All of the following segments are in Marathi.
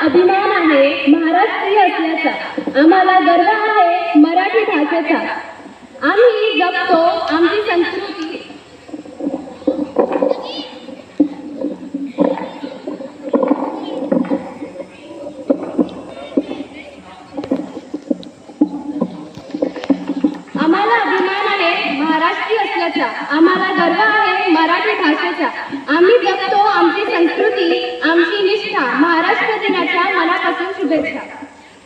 अभिमान आहे महाराष्ट्रीय असल्याचा. आम्हाला गर्व आहे मराठी भाषेचा. आम्ही जपतो आमची संस्कृती. आम्हाला अभिमान आहे महाराष्ट्रीय असल्याचा. आम्हाला गर्व आहे मराठी भाषेचा. आम्ही जपतो आमची संस्कृती. आमची निष्ठा महाराष्ट्र दिनाच्या मनापासून शुभेच्छा.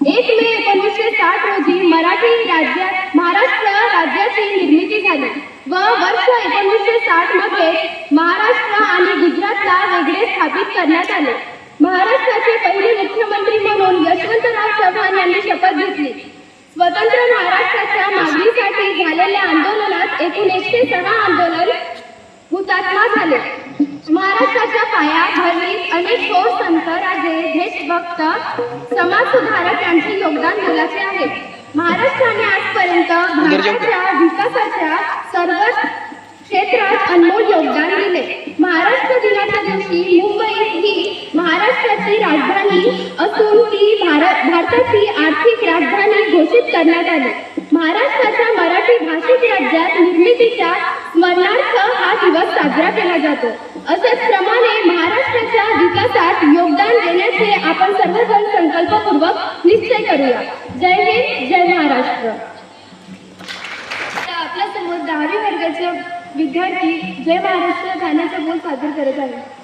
एक मे एकोणीसशे साठ रोजी मराठी राज्यात महाराष्ट्र राज्याची निर्मिती झाली व वर्ष एकोणीसशे साठमध्ये महाराष्ट्र आणि गुजरातला वेगळे स्थापित करण्यात आले. महाराष्ट्राचे पहिले मुख्यमंत्री म्हणून यशवंतराव चव्हाण यांनी शपथ घेतली. स्वतंत्र महाराष्ट्राच्या मागणीसाठी झालेल्या आंदोलनात एकूण एकशे सहा आंदोलन हुतात्मा झाले. महाराष्ट्राच्या पाया भरणीत अनेक थोर संत राजे देशभक्त समाजसुधारक यांचे योगदान मोलाचे आहे. महाराष्ट्राने आजपर्यंत भारताच्या विकासाच्या सर्व क्षेत्रात अनमोल योगदान दिले. महाराष्ट्र दिनाच्या दिवशी मुंबई ही महाराष्ट्राची राजधानी असून ती भारत भारताची आर्थिक राजधानी घोषित करण्यात आली. महाराष्ट्राच्या मराठी भाषिक राज्यात निर्मितीच्या स्मरणार्थ दिवस साजरा केला जातो. असेच प्रमाणे महाराष्ट्राच्या विकासात योगदान देण्याचे आपण सर्वजण संकल्पपूर्वक निश्चय करूया. जय हिंद जय महाराष्ट्र. आपल्यासमोर दहावी वर्गाचे विद्यार्थी जय महाराष्ट्र गाण्याचा बोल सादर करत आहे